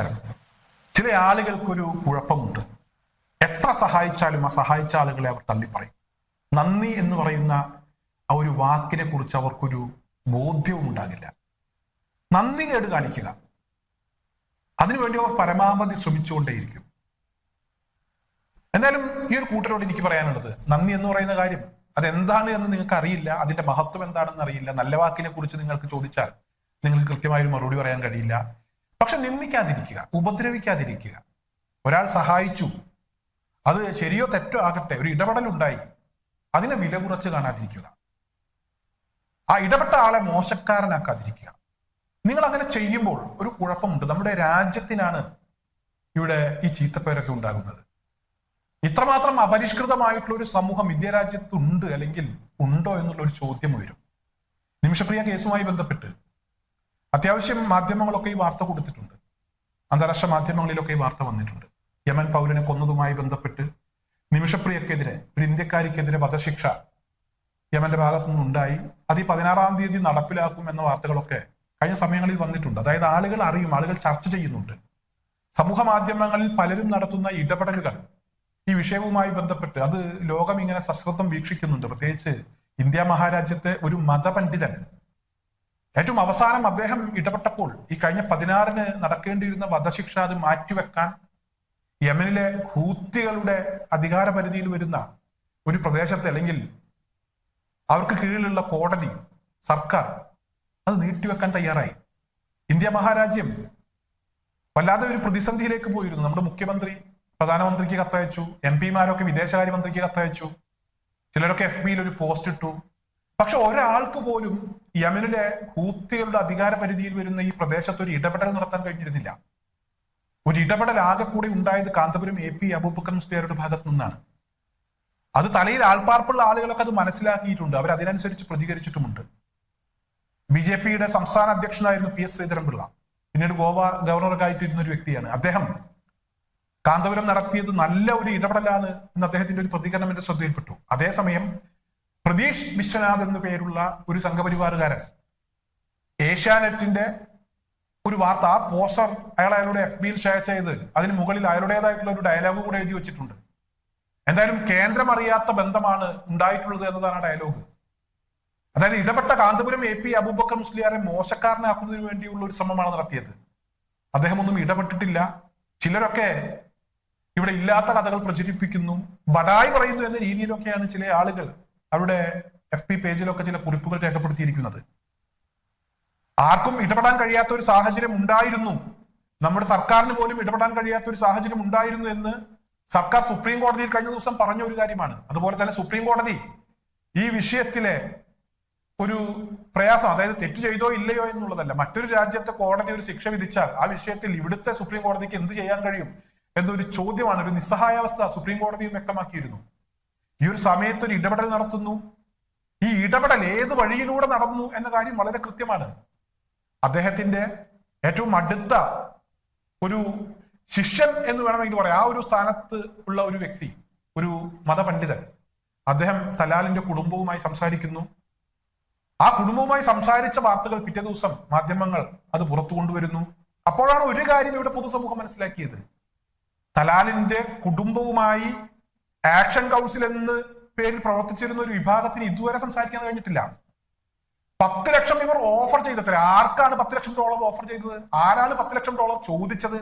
നമസ്കാരം ചില ആളുകൾക്കൊരു കുഴപ്പമുണ്ട്. എത്ര സഹായിച്ചാലും ആ സഹായിച്ച ആളുകളെ അവർ തള്ളിപ്പറയും. നന്ദി എന്ന് പറയുന്ന ആ ഒരു വാക്കിനെ കുറിച്ച് അവർക്കൊരു ബോധ്യവും ഉണ്ടാകില്ല. നന്ദി കേട് കാണിക്കുക. അതിനുവേണ്ടി അവർ പരമാവധി ശ്രമിച്ചുകൊണ്ടേയിരിക്കും. എന്നാലും ഈ ഒരു കൂട്ടരോട് എനിക്ക് പറയാനുള്ളത് നന്ദി എന്ന് പറയുന്ന കാര്യം അതെന്താണ് എന്ന് നിങ്ങൾക്ക് അറിയില്ല അതിന്റെ മഹത്വം എന്താണെന്ന് അറിയില്ല നല്ല വാക്കിനെ കുറിച്ച് നിങ്ങൾക്ക് ചോദിച്ചാൽ നിങ്ങൾക്ക് കൃത്യമായ ഒരു മറുപടി പറയാൻ കഴിയില്ല. പക്ഷെ നിന്ദിക്കാതിരിക്കുക ഉപദ്രവിക്കാതിരിക്കുക. ഒരാൾ സഹായിച്ചു. അത് ശരിയോ തെറ്റോ ആകട്ടെ ഒരു ഇടപെടൽ ഉണ്ടായി അതിനെ വില കുറച്ച് കാണാതിരിക്കുക. ആ ഇടപെട്ട ആളെ മോശക്കാരനാക്കാതിരിക്കുക. നിങ്ങൾ അങ്ങനെ ചെയ്യുമ്പോൾ ഒരു കുഴപ്പമുണ്ട്. നമ്മുടെ രാജ്യത്തിനാണ് ഇവിടെ ഈ ചീത്തപ്പേരൊക്കെ ഉണ്ടാകുന്നത്. ഇത്രമാത്രം അപരിഷ്കൃതമായിട്ടുള്ള ഒരു സമൂഹം ഇന്ത്യ രാജ്യത്തുണ്ട് അല്ലെങ്കിൽ ഉണ്ടോ എന്നുള്ള ഒരു ചോദ്യം ഉയരും. നിമിഷപ്രിയ കേസുമായി ബന്ധപ്പെട്ട് അത്യാവശ്യം മാധ്യമങ്ങളൊക്കെ ഈ വാർത്ത കൊടുത്തിട്ടുണ്ട്. അന്താരാഷ്ട്ര മാധ്യമങ്ങളിലൊക്കെ ഈ വാർത്ത വന്നിട്ടുണ്ട്. യമൻ പൗരനെ കൊന്നതുമായി ബന്ധപ്പെട്ട് നിമിഷപ്രിയക്കെതിരെ ഒരു ഇന്ത്യക്കാരിക്കെതിരെ വധശിക്ഷ യമന്റെ ഭാഗത്തു നിന്നുണ്ടായി. അത് ഈ പതിനാറാം തീയതി നടപ്പിലാക്കും എന്ന വാർത്തകളൊക്കെ കഴിഞ്ഞ സമയങ്ങളിൽ വന്നിട്ടുണ്ട്. അതായത് ആളുകൾ അറിയും ആളുകൾ ചർച്ച ചെയ്യുന്നുണ്ട്. സമൂഹ മാധ്യമങ്ങളിൽ പലരും നടത്തുന്ന ഇടപെടലുകൾ ഈ വിഷയവുമായി ബന്ധപ്പെട്ട് അത് ലോകം ഇങ്ങനെ സശ്രദ്ധം വീക്ഷിക്കുന്നുണ്ട്. പ്രത്യേകിച്ച് ഇന്ത്യ മഹാരാജ്യത്തെ ഒരു മതപണ്ഡിതൻ ഏറ്റവും അവസാനം അദ്ദേഹം ഇടപെട്ടപ്പോൾ ഈ കഴിഞ്ഞ പതിനാറിന് നടക്കേണ്ടിയിരുന്ന വധശിക്ഷ അത് മാറ്റിവെക്കാൻ യമനിലെ ഹൂത്തികളുടെ അധികാര പരിധിയിൽ വരുന്ന ഒരു പ്രദേശത്തെ അല്ലെങ്കിൽ അവർക്ക് കീഴിലുള്ള കോടതി സർക്കാർ അത് നീട്ടിവെക്കാൻ തയ്യാറായി. ഇന്ത്യ മഹാരാജ്യം വല്ലാതെ ഒരു പ്രതിസന്ധിയിലേക്ക് പോയിരുന്നു. നമ്മുടെ മുഖ്യമന്ത്രി പ്രധാനമന്ത്രിക്ക് കത്തയച്ചു എം പിമാരൊക്കെ വിദേശകാര്യമന്ത്രിക്ക് കത്തയച്ചു ചിലരൊക്കെ എഫ് ബിയിൽ ഒരു പോസ്റ്റ് ഇട്ടു. പക്ഷെ ഒരാൾക്ക് പോലും യമനിലെ ഹൂത്തികളുടെ അധികാര പരിധിയിൽ വരുന്ന ഈ പ്രദേശത്ത് ഒരു ഇടപെടൽ നടത്താൻ കഴിഞ്ഞിരുന്നില്ല. ഒരു ഇടപെടൽ ആകെ കൂടി ഉണ്ടായത് കാന്തപുരം എ പി അബൂബക്കർ മുസ്ലിയാരുടെ ഭാഗത്തു നിന്നാണ്. അത് തലയിൽ ആൾപ്പാർപ്പുള്ള ആളുകളൊക്കെ അത് മനസ്സിലാക്കിയിട്ടുണ്ട്. അവർ അതിനനുസരിച്ച് പ്രതികരിച്ചിട്ടുമുണ്ട്. ബി ജെ പിയുടെ സംസ്ഥാന അധ്യക്ഷനായിരുന്നു പി എസ് ശ്രീധരൻപിള്ള. പിന്നീട് ഗോവ ഗവർണറൊക്കെ ആയിട്ടിരുന്ന ഒരു വ്യക്തിയാണ്. അദ്ദേഹം കാന്തപുരം നടത്തിയത് നല്ല ഒരു ഇടപെടലാണ് എന്ന് അദ്ദേഹത്തിന്റെ ഒരു പ്രതികരണം എന്റെ ശ്രദ്ധയിൽപ്പെട്ടു. അതേസമയം പ്രതീഷ് വിശ്വനാഥ് എന്നു പേരുള്ള ഒരു സംഘപരിവാറുകാരൻ ഏഷ്യാനെറ്റിന്റെ ഒരു വാർത്ത ആ പോസ്റ്റർ അയാൾ അയാളുടെ എഫ് ബിയിൽ ഷെയർ ചെയ്ത് അതിന് മുകളിൽ അയാളുടേതായിട്ടുള്ള ഒരു ഡയലോഗ് കൂടെ എഴുതി വെച്ചിട്ടുണ്ട്. എന്തായാലും കേന്ദ്രം അറിയാത്ത ബന്ധമാണ് ഉണ്ടായിട്ടുള്ളത് എന്നതാണ് ആ ഡയലോഗ് അതായത് ഇടപെട്ട കാന്തപുരം എ പി അബൂബക്കർ മുസ്ലിയാരെ മോശക്കാരനാക്കുന്നതിന് വേണ്ടിയുള്ള ഒരു ശ്രമമാണ് നടത്തിയത്. അദ്ദേഹം ഒന്നും ഇടപെട്ടിട്ടില്ല. ചിലരൊക്കെ ഇവിടെ ഇല്ലാത്ത കഥകൾ പ്രചരിപ്പിക്കുന്നു. ബടായി പറയുന്നു എന്ന രീതിയിലൊക്കെയാണ് ചില ആളുകൾ അവരുടെ എഫ് പി പേജിലൊക്കെ ചില കുറിപ്പുകൾ രേഖപ്പെടുത്തിയിരിക്കുന്നത്. ആർക്കും ഇടപെടാൻ കഴിയാത്ത ഒരു സാഹചര്യം ഉണ്ടായിരുന്നു. നമ്മുടെ സർക്കാരിന് പോലും ഇടപെടാൻ കഴിയാത്ത ഒരു സാഹചര്യം ഉണ്ടായിരുന്നു എന്ന് സർക്കാർ സുപ്രീം കോടതിയിൽ കഴിഞ്ഞ ദിവസം പറഞ്ഞ ഒരു കാര്യമാണ്. അതുപോലെ തന്നെ സുപ്രീം കോടതി ഈ വിഷയത്തിലെ ഒരു പ്രയാസം അതായത് തെറ്റ് ചെയ്തോ ഇല്ലയോ എന്നുള്ളതല്ല. മറ്റൊരു രാജ്യത്തെ കോടതി ഒരു ശിക്ഷ വിധിച്ചാൽ ആ വിഷയത്തിൽ ഇവിടുത്തെ സുപ്രീം കോടതിക്ക് എന്ത് ചെയ്യാൻ കഴിയും എന്നൊരു ചോദ്യമാണ്. ഒരു നിസ്സഹായാവസ്ഥ സുപ്രീം കോടതിയും വ്യക്തമാക്കിയിരുന്നു. ഈ ഒരു സമയത്ത് ഒരു ഇടപെടൽ നടത്തുന്നു. ഈ ഇടപെടൽ ഏത് വഴിയിലൂടെ നടന്നു എന്ന കാര്യം വളരെ കൃത്യമാണ്. അദ്ദേഹത്തിന്റെ ഏറ്റവും അടുത്ത ഒരു ശിഷ്യൻ എന്ന് വേണമെങ്കിൽ പറയാം. ആ ഒരു സ്ഥാനത്ത് ഉള്ള ഒരു വ്യക്തി ഒരു മതപണ്ഡിതൻ. അദ്ദേഹം തലാലിന്റെ കുടുംബവുമായി സംസാരിക്കുന്നു. ആ കുടുംബവുമായി സംസാരിച്ച വാർത്തകൾ പിറ്റേ ദിവസം മാധ്യമങ്ങൾ അത് പുറത്തു കൊണ്ടുവരുന്നു. അപ്പോഴാണ് ഒരു കാര്യം ഇവിടെ പൊതുസമൂഹം മനസ്സിലാക്കിയത്. തലാലിന്റെ കുടുംബവുമായി ആക്ഷൻ കൗൺസിൽ എന്ന് പേരിൽ പ്രവർത്തിച്ചിരുന്ന ഒരു വിഭാഗത്തിന് ഇതുവരെ സംസാരിക്കാൻ കഴിഞ്ഞിട്ടില്ല. പത്ത് ലക്ഷം ഇവർ ഓഫർ ചെയ്തത്ര. ആർക്കാണ് പത്ത് ലക്ഷം ഡോളർ ഓഫർ ചെയ്തത്? ആരാണ് പത്ത് ലക്ഷം ഡോളർ ചോദിച്ചത്?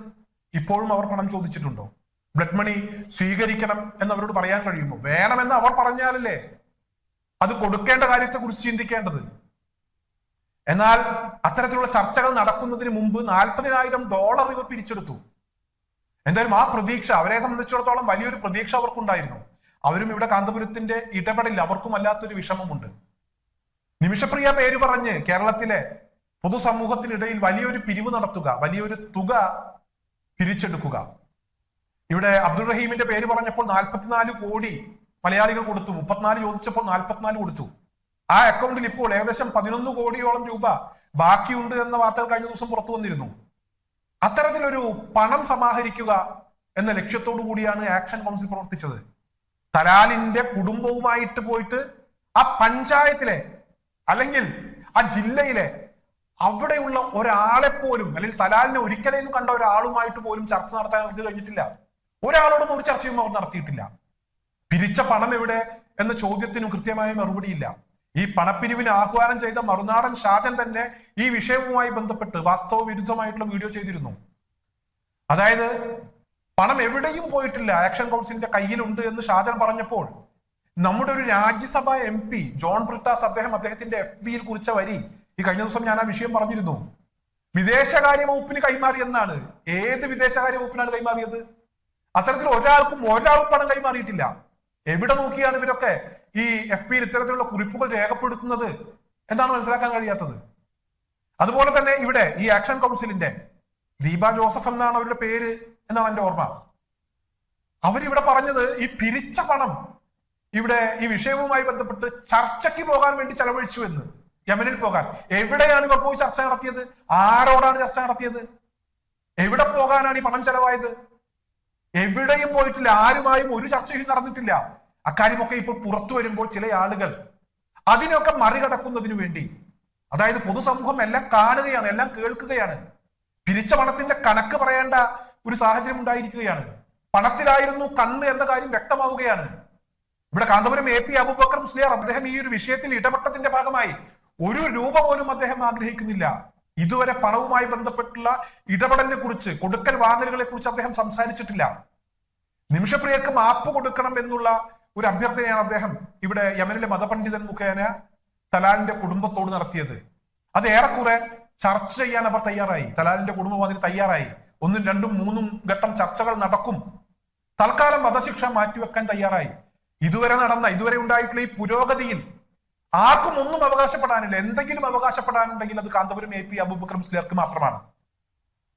ഇപ്പോഴും അവർ പണം ചോദിച്ചിട്ടുണ്ടോ? ബ്ലഡ് മണി സ്വീകരിക്കണം എന്ന് അവരോട് പറയാൻ കഴിയുമോ? വേണമെന്ന് അവർ പറഞ്ഞാലല്ലേ? അത് കൊടുക്കേണ്ട കാര്യത്തെ കുറിച്ച് ചിന്തിക്കേണ്ടത്. എന്നാൽ അത്തരത്തിലുള്ള ചർച്ചകൾ നടക്കുന്നതിന് മുമ്പ് നാൽപ്പതിനായിരം ഡോളർ ഇവർ പിരിച്ചെടുത്തു. എന്തായാലും ആ പ്രതീക്ഷ അവരെ സംബന്ധിച്ചിടത്തോളം വലിയൊരു പ്രതീക്ഷ അവർക്കുണ്ടായിരുന്നു. അവരും ഇവിടെ കാന്തപുരത്തിന്റെ ഇടപെടൽ അവർക്കും അല്ലാത്തൊരു വിഷമമുണ്ട്. നിമിഷപ്രിയ പേര് പറഞ്ഞ് കേരളത്തിലെ പൊതുസമൂഹത്തിനിടയിൽ വലിയൊരു പിരിവ് നടത്തുക വലിയൊരു തുക പിരിച്ചെടുക്കുക. ഇവിടെ അബ്ദുൾ റഹീമിന്റെ പേര് പറഞ്ഞപ്പോൾ നാൽപ്പത്തിനാല് കോടി മലയാളികൾ കൊടുത്തു മുപ്പത്തിനാല് ചോദിച്ചപ്പോൾ നാൽപ്പത്തിനാല് കൊടുത്തു. ആ അക്കൗണ്ടിൽ ഇപ്പോൾ ഏകദേശം പതിനൊന്ന് കോടിയോളം രൂപ ബാക്കിയുണ്ട് എന്ന വാർത്തകൾ കഴിഞ്ഞ ദിവസം പുറത്തു വന്നിരുന്നു. അത്തരത്തിലൊരു പണം സമാഹരിക്കുക എന്ന ലക്ഷ്യത്തോടു കൂടിയാണ് ആക്ഷൻ കൗൺസിൽ പ്രവർത്തിച്ചത്. തലാലിന്റെ കുടുംബവുമായിട്ട് പോയിട്ട് ആ പഞ്ചായത്തിലെ അല്ലെങ്കിൽ ആ ജില്ലയിലെ അവിടെയുള്ള ഒരാളെ പോലും അല്ലെങ്കിൽ തലാലിനെ ഒരിക്കലേലും കണ്ട ഒരാളുമായിട്ട് പോലും ചർച്ച നടത്താൻ അവർക്ക് കഴിഞ്ഞിട്ടില്ല. ഒരാളോടും ഒരു ചർച്ചയും അവർ നടത്തിയിട്ടില്ല. പിരിച്ച പണം എവിടെ എന്ന ചോദ്യത്തിന് കൃത്യമായ മറുപടിയില്ല. ഈ പണപ്പിരിവിന് ആഹ്വാനം ചെയ്ത മറുനാടൻ ഷാജൻ തന്നെ ഈ വിഷയവുമായി ബന്ധപ്പെട്ട് വാസ്തവ വിരുദ്ധമായിട്ടുള്ള വീഡിയോ ചെയ്തിരുന്നു. അതായത് പണം എവിടെയും പോയിട്ടില്ല. ആക്ഷൻ കൗൺസിലിന്റെ കയ്യിലുണ്ട് എന്ന് ഷാജൻ പറഞ്ഞപ്പോൾ നമ്മുടെ ഒരു Rajya Sabha M P John Brittas അദ്ദേഹം അദ്ദേഹത്തിന്റെ എഫ് ബിയിൽ കുറിച്ച വരി ഈ കഴിഞ്ഞ ദിവസം ഞാൻ ആ വിഷയം പറഞ്ഞിരുന്നു. വിദേശകാര്യ വകുപ്പിന് കൈമാറി എന്നാണ്. ഏത് വിദേശകാര്യ വകുപ്പിനാണ് കൈമാറിയത്? അത്തരത്തിൽ ഒരാൾക്കും ഒരാൾക്കും പണം കൈമാറിയിട്ടില്ല. എവിടെ നോക്കിയാണ് ഇവരൊക്കെ? ഈ എഫ് പിയിൽ ഇത്തരത്തിലുള്ള കുറിപ്പുകൾ രേഖപ്പെടുത്തുന്നത് എന്താണ് മനസ്സിലാക്കാൻ കഴിയാത്തത്. അതുപോലെ തന്നെ ഇവിടെ ഈ ആക്ഷൻ കൗൺസിലിന്റെ ദീപ ജോസഫ് എന്നാണ് അവരുടെ പേര് എന്നാണ് എന്റെ ഓർമ്മ. അവരിവിടെ പറഞ്ഞത് ഈ പിരിച്ച പണം ഇവിടെ ഈ വിഷയവുമായി ബന്ധപ്പെട്ട് ചർച്ചയ്ക്ക് പോകാൻ വേണ്ടി ചെലവഴിച്ചു എന്ന്. യമനിൽ പോകാൻ. എവിടെയാണ് ഇവർ പോയി ചർച്ച നടത്തിയത്? ആരോടാണ് ചർച്ച നടത്തിയത്? എവിടെ പോകാനാണ് ഈ പണം ചെലവായത്? എവിടെയും പോയിട്ടില്ല. ആരുമായും ഒരു ചർച്ചയും നടന്നിട്ടില്ല. അക്കാര്യമൊക്കെ ഇപ്പോൾ പുറത്തു വരുമ്പോൾ ചില ആളുകൾ അതിനൊക്കെ മറികടക്കുന്നതിനു വേണ്ടി അതായത് പൊതുസമൂഹം എല്ലാം കാണുകയാണ് എല്ലാം കേൾക്കുകയാണ്. പിരിച്ച പണത്തിന്റെ കണക്ക് പറയേണ്ട ഒരു സാഹചര്യം ഉണ്ടായിരിക്കുകയാണ്. പണത്തിലായിരുന്നു കണ്ണ് എന്ന കാര്യം വ്യക്തമാവുകയാണ്. ഇവിടെ കാന്തപുരം എ പി അബുബക്കർ മുസ്ലിയാർ അദ്ദേഹം ഈ ഒരു വിഷയത്തിൽ ഇടപെട്ടതിന്റെ ഭാഗമായി ഒരു രൂപ പോലും അദ്ദേഹം ആഗ്രഹിക്കുന്നില്ല. ഇതുവരെ പണവുമായി ബന്ധപ്പെട്ടുള്ള ഇടപെടലിനെ കുറിച്ച് കൊടുക്കൽ വാങ്ങലുകളെ കുറിച്ച് അദ്ദേഹം സംസാരിച്ചിട്ടില്ല. നിമിഷപ്രിയക്ക് മാപ്പ് കൊടുക്കണം എന്നുള്ള ഒരു അഭ്യർത്ഥനയാണ് അദ്ദേഹം ഇവിടെ യമനിലെ മതപണ്ഡിതൻ മുഖേന തലാലിന്റെ കുടുംബത്തോട് നടത്തിയത്. അത് ഏറെക്കുറെ ചർച്ച ചെയ്യാൻ അവർ തയ്യാറായി. തലാലിന്റെ കുടുംബം അതിന് തയ്യാറായി. ഒന്നും രണ്ടും മൂന്നും ഘട്ടം ചർച്ചകൾ നടക്കും. തൽക്കാലം വധശിക്ഷ മാറ്റിവെക്കാൻ തയ്യാറായി. ഇതുവരെ നടന്ന ഇതുവരെ ഉണ്ടായിട്ടുള്ള ഈ പുരോഗതിയിൽ ആർക്കും ഒന്നും അവകാശപ്പെടാനില്ല. എന്തെങ്കിലും അവകാശപ്പെടാനുണ്ടെങ്കിൽ അത് കാന്തപുരം എ പി അബൂബക്രം സ്ലേർക്ക് മാത്രമാണ്.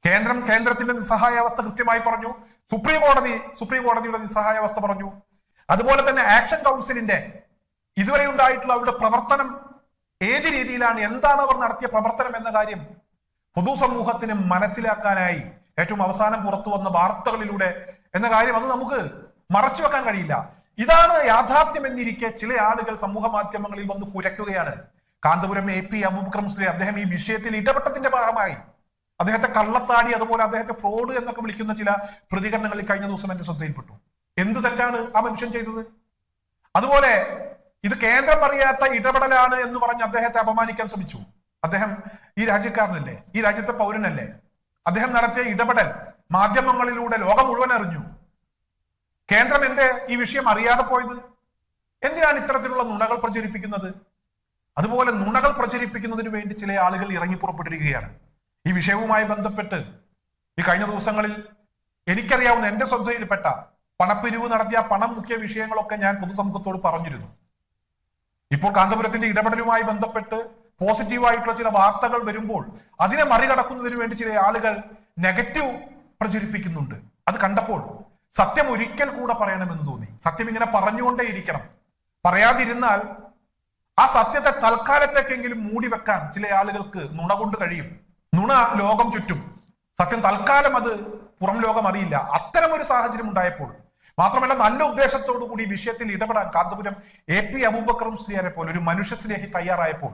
കേന്ദ്രം കേന്ദ്രത്തിന്റെ നിസ്സഹായാവസ്ഥ കൃത്യമായി പറഞ്ഞു. സുപ്രീം കോടതി സുപ്രീം കോടതിയുടെ നിസ്സഹായാവസ്ഥ പറഞ്ഞു. അതുപോലെ തന്നെ ആക്ഷൻ കൗൺസിലിന്റെ ഇതുവരെ ഉണ്ടായിട്ടുള്ള അവരുടെ പ്രവർത്തനം ഏത് രീതിയിലാണ്? എന്താണ് അവർ നടത്തിയ പ്രവർത്തനം എന്ന കാര്യം പൊതുസമൂഹത്തിന് മനസ്സിലാക്കാനായി ഏറ്റവും അവസാനം പുറത്തു വന്ന വാർത്തകളിലൂടെ എന്ന കാര്യം അത് നമുക്ക് മറച്ചു വെക്കാൻ കഴിയില്ല. ഇതാണ് യാഥാർത്ഥ്യം എന്നിരിക്കെ ചില ആളുകൾ സമൂഹ മാധ്യമങ്ങളിൽ വന്ന് കുരയ്ക്കുകയാണ്. കാന്തപുരം എ പി അബൂബക്കർ മുസ്ലിം അദ്ദേഹം ഈ വിഷയത്തിൽ ഇടപെട്ടതിന്റെ ഭാഗമായി. അദ്ദേഹത്തെ കള്ളത്താടി അതുപോലെ അദ്ദേഹത്തെ ഫ്രോഡ് എന്നൊക്കെ വിളിക്കുന്ന ചില പ്രതികരണങ്ങളിൽ കഴിഞ്ഞ ദിവസം എന്റെ ശ്രദ്ധയിൽപ്പെട്ടു. എന്ത് തെറ്റാണ് ആ മനുഷ്യൻ ചെയ്തത്? അതുപോലെ ഇത് കേന്ദ്രം അറിയാത്ത ഇടപെടലാണ് എന്ന് പറഞ്ഞ് അദ്ദേഹത്തെ അപമാനിക്കാൻ ശ്രമിച്ചു. അദ്ദേഹം ഈ രാജ്യക്കാരനല്ലേ? ഈ രാജ്യത്തെ പൗരനല്ലേ? അദ്ദേഹം നടത്തിയ ഇടപെടൽ മാധ്യമങ്ങളിലൂടെ ലോകം മുഴുവൻ അറിഞ്ഞു. കേന്ദ്രം എന്തേ ഈ വിഷയം അറിയാതെ പോയത്? എന്തിനാണ് ഇത്തരത്തിലുള്ള നുണകൾ പ്രചരിപ്പിക്കുന്നത്? അതുപോലെ നുണകൾ പ്രചരിപ്പിക്കുന്നതിന് വേണ്ടി ചില ആളുകൾ ഇറങ്ങി പുറപ്പെട്ടിരിക്കുകയാണ്. ഈ വിഷയവുമായി ബന്ധപ്പെട്ട് ഈ കഴിഞ്ഞ ദിവസങ്ങളിൽ എനിക്കറിയാവുന്ന എന്റെ ശ്രദ്ധയിൽപ്പെട്ട പണപ്പിരിവ് നടത്തിയ പണം മുഖ്യ വിഷയങ്ങളൊക്കെ ഞാൻ പൊതുസമൂഹത്തോട് പറഞ്ഞിരുന്നു. ഇപ്പോൾ കാന്തപുരത്തിന്റെ ഇടപെടലുമായി ബന്ധപ്പെട്ട് പോസിറ്റീവായിട്ടുള്ള ചില വാർത്തകൾ വരുമ്പോൾ അതിനെ മറികടക്കുന്നതിന് വേണ്ടി ചില ആളുകൾ നെഗറ്റീവ് പ്രചരിപ്പിക്കുന്നുണ്ട്. അത് കണ്ടപ്പോൾ സത്യം ഒരിക്കൽ കൂടെ പറയണമെന്ന് തോന്നി. സത്യം ഇങ്ങനെ പറഞ്ഞുകൊണ്ടേയിരിക്കണം പറയാതിരുന്നാൽ ആ സത്യത്തെ തൽക്കാലത്തേക്കെങ്കിലും മൂടി വെക്കാൻ ചില ആളുകൾക്ക് നുണ കൊണ്ട് കഴിയും. നുണ ലോകം ചുറ്റും. സത്യം തൽക്കാലം അത് പുറം ലോകം അറിയില്ല. അത്തരം ഒരു സാഹചര്യം ഉണ്ടായപ്പോൾ മാത്രമല്ല നല്ല ഉദ്ദേശത്തോടു കൂടി വിഷയത്തിൽ ഇടപെടാൻ കാന്തപുരം എ പി അബൂബക്കറും സ്ത്രീയരെ പോലെ ഒരു മനുഷ്യ സ്നേഹി തയ്യാറായപ്പോൾ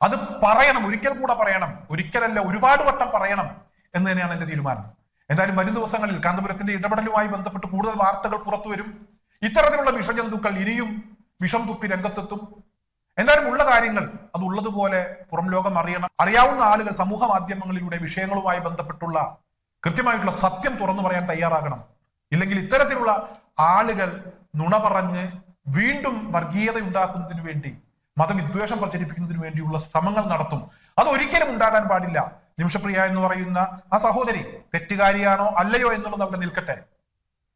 അത് പറയണം ഒരിക്കൽ കൂടെ പറയണം ഒരിക്കലല്ല ഒരുപാട് വട്ടം പറയണം എന്ന് തന്നെയാണ് എന്റെ തീരുമാനം. എന്തായാലും വരും ദിവസങ്ങളിൽ കാന്തപുരത്തിന്റെ ഇടപെടലുമായി ബന്ധപ്പെട്ട് കൂടുതൽ വാർത്തകൾ പുറത്തു വരും. ഇത്തരത്തിലുള്ള വിഷജന്തുക്കൾ ഇനിയും വിഷം തുപ്പി രംഗത്തെത്തും. എന്തായാലും ഉള്ള കാര്യങ്ങൾ അത് ഉള്ളതുപോലെ പുറം ലോകം അറിയണം. അറിയാവുന്ന ആളുകൾ സമൂഹ മാധ്യമങ്ങളിലൂടെ വിഷയങ്ങളുമായി ബന്ധപ്പെട്ടുള്ള കൃത്യമായിട്ടുള്ള സത്യം തുറന്നു പറയാൻ തയ്യാറാകണം. ഇല്ലെങ്കിൽ ഇത്തരത്തിലുള്ള ആളുകൾ നുണ പറഞ്ഞ് വീണ്ടും വർഗീയത ഉണ്ടാക്കുന്നതിന് വേണ്ടി മതവിദ്വേഷം പ്രചരിപ്പിക്കുന്നതിന് വേണ്ടിയുള്ള ശ്രമങ്ങൾ നടത്തും. അത് ഒരിക്കലും ഉണ്ടാകാൻ പാടില്ല. നിമിഷപ്രിയ എന്ന് പറയുന്ന ആ സഹോദരി തെറ്റുകാരിയാണോ അല്ലയോ എന്നുള്ളത് അവിടെ നിൽക്കട്ടെ.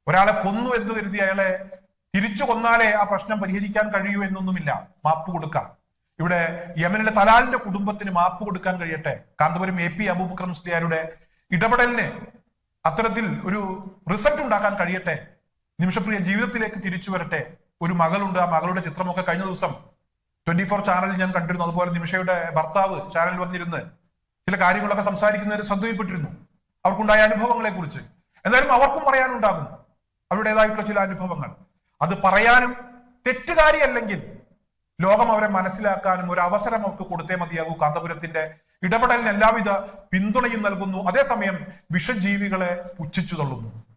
ഒരാളെ കൊന്നു എന്ന് കരുതി അയാളെ തിരിച്ചു കൊന്നാലേ ആ പ്രശ്നം പരിഹരിക്കാൻ കഴിയൂ എന്നൊന്നുമില്ല. മാപ്പ് കൊടുക്കാം. ഇവിടെ യമനിലെ തലാലിന്റെ കുടുംബത്തിന് മാപ്പ് കൊടുക്കാൻ കഴിയട്ടെ. കാന്തപുരം എ പി അബൂബക്കർ മുസ്ലിയാരുടെ ഇടപെടലിന് അത്തരത്തിൽ ഒരു റിസൾട്ട് ഉണ്ടാക്കാൻ കഴിയട്ടെ. നിമിഷപ്രിയ ജീവിതത്തിലേക്ക് തിരിച്ചു വരട്ടെ. ഒരു മകളുണ്ട്. ആ മകളുടെ ചിത്രമൊക്കെ കഴിഞ്ഞ ദിവസം ട്വന്റി ഫോർ ചാനലിൽ ഞാൻ കണ്ടിരുന്നു. അതുപോലെ നിമിഷയുടെ ഭർത്താവ് ചാനലിൽ വന്നിരുന്ന് ചില കാര്യങ്ങളൊക്കെ സംസാരിക്കുന്നതിന് ശ്രദ്ധയിൽപ്പെട്ടിരുന്നു. അവർക്കുണ്ടായ അനുഭവങ്ങളെ കുറിച്ച് എന്തായാലും അവർക്കും പറയാനുണ്ടാകും അവരുടേതായിട്ടുള്ള ചില അനുഭവങ്ങൾ. അത് പറയാനും തെറ്റുകാരി അല്ലെങ്കിൽ ലോകം അവരെ മനസ്സിലാക്കാനും ഒരു അവസരം അവർക്ക് കൊടുത്തേ മതിയാകൂ. കാന്തപുരത്തിന്റെ ഇടപെടലിന് എല്ലാവിധ പിന്തുണയും നൽകുന്നു. അതേസമയം വിഷജീവികളെ പുച്ഛിച്ചു തള്ളുന്നു.